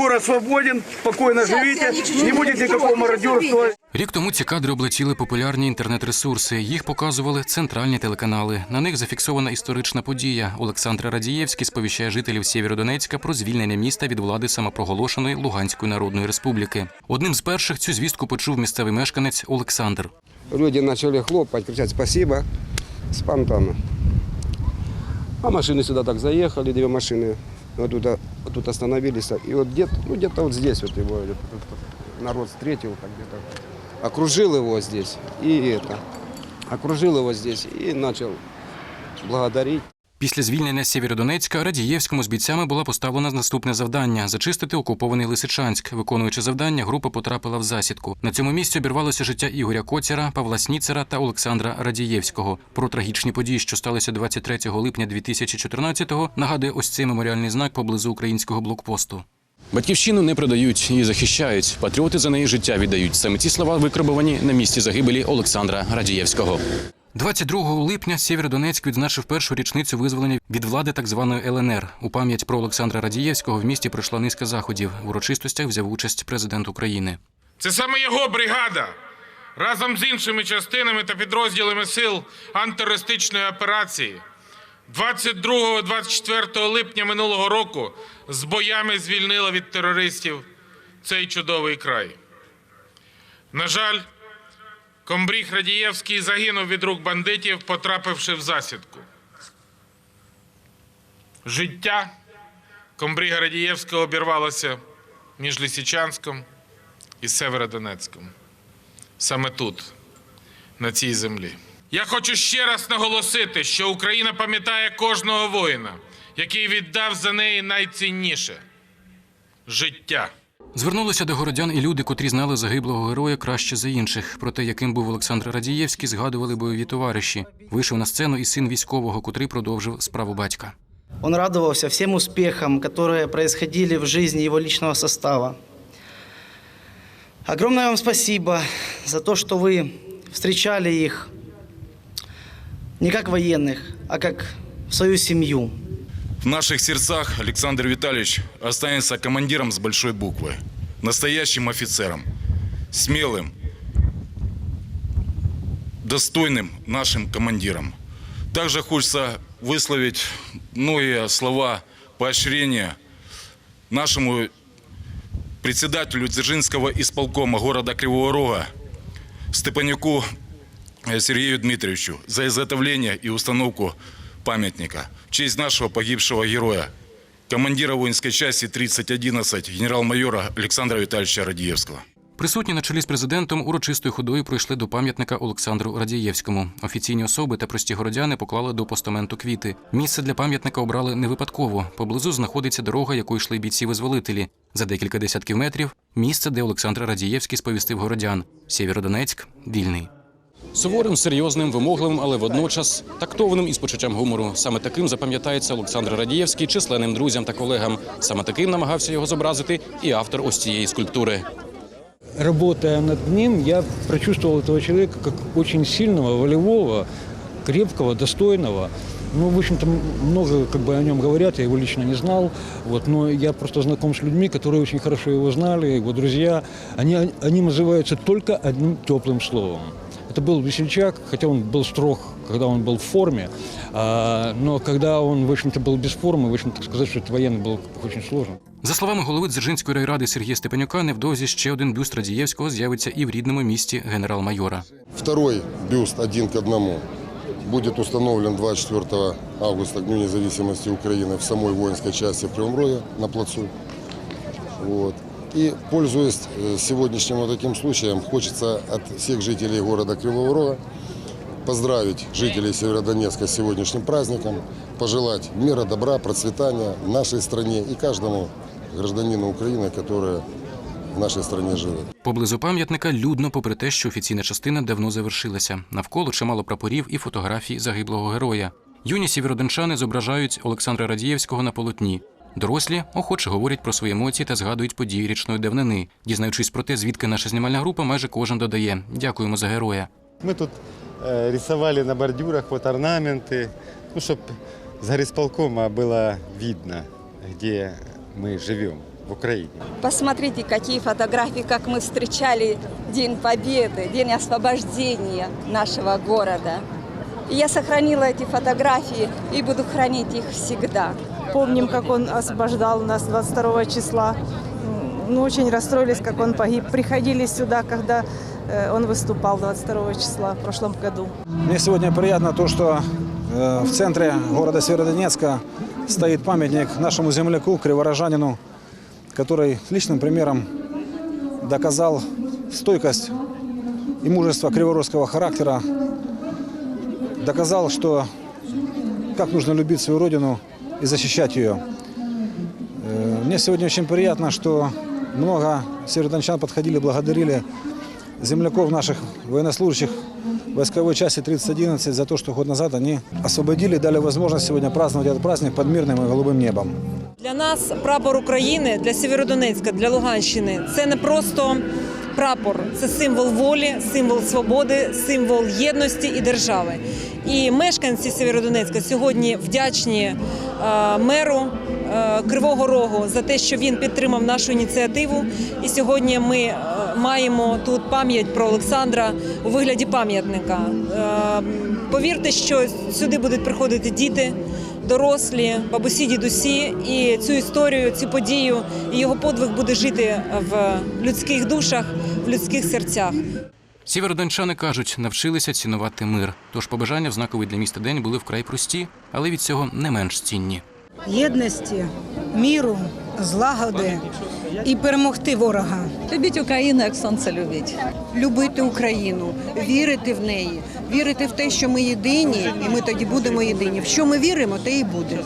Город свободен, спокойно живите, не будет никакого мародерства. Рік тому ці кадри облетіли популярні інтернет-ресурси. Їх показували центральні телеканали. На них зафіксована історична подія. Олександр Радієвський сповіщає жителів Сєвєродонецька про звільнення міста від влади самопроголошеної Луганської Народної Республіки. Одним з перших цю звістку почув місцевий мешканець Олександр. Люди начали хлопать, кричать «спасибо» спонтанно. А машины сюда так заехали, две машины. Вот тут, вот тут остановились. И вот где-то, ну, где-то вот здесь вот его народ встретил, так где-то окружил его здесь. И это, окружил его здесь и начал благодарить. Після звільнення Сєвєродонецька Радієвському з бійцями була поставлена наступне завдання зачистити окупований Лисичанськ. Виконуючи завдання, група потрапила в засідку. На цьому місці обірвалося життя Ігоря Коцяра, Павла Сніцера та Олександра Радієвського. Про трагічні події, що сталися 23 липня 2014-го, нагадує ось цей меморіальний знак поблизу українського блокпосту. Батьківщину не продають і захищають. Патріоти за неї життя віддають. Саме ці слова викрабовані на місці загибелі Олександра Радієвського. 22 липня Сєвєродонецьк відзначив першу річницю визволення від влади так званої ЛНР. У пам'ять про Олександра Радієвського в місті пройшла низка заходів. В урочистостях взяв участь президент України. Це саме його бригада разом з іншими частинами та підрозділами сил антитерористичної операції 22-24 липня минулого року з боями звільнила від терористів цей чудовий край. На жаль, комбріг Радієвський загинув від рук бандитів, потрапивши в засідку. Життя комбріга Радієвського обірвалося між Лисичанськом і Северодонецьком. Саме тут, на цій землі. Я хочу ще раз наголосити, що Україна пам'ятає кожного воїна, який віддав за неї найцінніше життя. Звернулися до городян і люди, котрі знали загиблого героя краще за інших. Про те, яким був Олександр Радієвський, згадували бойові товариші. Вийшов на сцену і син військового, котрий продовжив справу батька. Он радовался всем успехам, которые происходили в жизни его личного состава. Огромное вам спасибо за то, что вы встречали их не как военных, а как свою семью. В наших сердцах Александр Витальевич останется командиром с большой буквы, настоящим офицером, смелым, достойным нашим командиром. Также хочется высловить многие слова поощрения нашему председателю Дзержинского исполкома города Кривого Рога Степанюку э, Сергею Дмитриевичу за изготовление и установку памятника в честь нашего погибшего героя, командира воинской части 3011 генерал-майора Александра Витальевича Радиевского. Присутні на чолі з президентом урочистою ходою пройшли до пам'ятника Олександру Радієвському. Офіційні особи та прості городяни поклали до постаменту квіти. Місце для пам'ятника обрали не випадково. Поблизу знаходиться дорога, якою йшли бійці-визволителі. За декілька десятків метрів місце, де Олександр Радієвський сповістив городян. Сєвєродонецьк вільний. Суворим, серйозним, вимогливим, але водночас тактованим і з почуттям гумору. Саме таким запам'ятається Олександр Радієвський численним друзям та колегам. Саме таким намагався його зобразити і автор ось цієї скульптури. Работая над ним, я прочувствовал этого человека как очень сильного, волевого, крепкого, достойного. Ну, в общем-то, много как бы о нем говорят, я его лично не знал, вот, но я просто знаком с людьми, которые очень хорошо его знали, его друзья. Они, они называются только одним теплым словом. Это был весельчак, хотя он был строг, когда он был в форме, а, но когда он, в общем-то, был без формы, в общем-то, сказать, что это военный был очень сложно. За словами голови Дзержинської райради Сергія Степанюка, невдовзі ще один бюст Радієвського з'явиться і в рідному місті генерал-майора. Второй бюст один к одному будет установлен 24 августа к Дню независимости Украины в самой воинской части в Кривом Роге на плацу. Вот. И, пользуясь э, сегодняшним вот таким случаем, хочется от всех жителей города Кривого Рога поздравить жителей Северодонецка с сегодняшним праздником, пожелать мира, добра, процветания нашей стране и каждому гражданину Украины, который в нашей стране живет. Поблизу пам'ятника людно, попри те, що офіційна частина давно завершилася. Навколо чимало прапорів і фотографій загиблого героя. Юні сєвєродончани зображають Олександра Радієвського на полотні. Дорослі охоче говорять про свої емоції та згадують події річної давнини. Дізнаючись про те, звідки наша знімальна група, майже кожен додає Дякуємо за героя. Мы тут э, рисовали на бордюрах вот орнаменты, ну, чтобы с горисполкома было видно, где мы живем. в Украине. Посмотрите, какие фотографии, как мы встречали День Победы, День освобождения нашего города. И я сохранила эти фотографии и буду хранить их всегда. Помним, как он освобождал нас 22 числа. Ну, очень расстроились, как он погиб. Приходили сюда, когда э, он выступал 22 числа в прошлом году. Мне сегодня приятно то, что э, в центре города Северодонецка стоит памятник нашему земляку, криворожанину, который личным примером доказал стойкость и мужество криворожского характера, доказал, что как нужно любить свою родину и защищать ее. Э, Мне сегодня очень приятно, что много северодончан подходили, благодарили земляков наших военнослужащих войсковой части 3011 за то, что год назад они освободили, дали возможность сегодня праздновать этот праздник под мирным и голубым небом. Для нас прапор України, для Сєвєродонецька, для Луганщини це не просто прапор, це символ волі, символ свободи, символ єдності і держави. І мешканці Сєвєродонецька сьогодні вдячні е, меру е, Кривого Рогу за те, що він підтримав нашу ініціативу. І сьогодні ми е, маємо тут пам'ять про Олександра у вигляді пам'ятника. Повірте, що сюди будуть приходити діти дорослі, бабусі, дідусі, і цю історію, цю подію і його подвиг буде жити в людських душах, в людських серцях. Сєвєродончани кажуть, навчилися цінувати мир. Тож побажання в знаковий для міста день були вкрай прості, але від цього не менш цінні. Єдності, міру, злагоди і перемогти ворога. Любить Україну, як сонце любить. Любити Україну, вірити в неї, вірити в те, що ми єдині, і ми тоді будемо єдині. В що ми віримо, те і буде.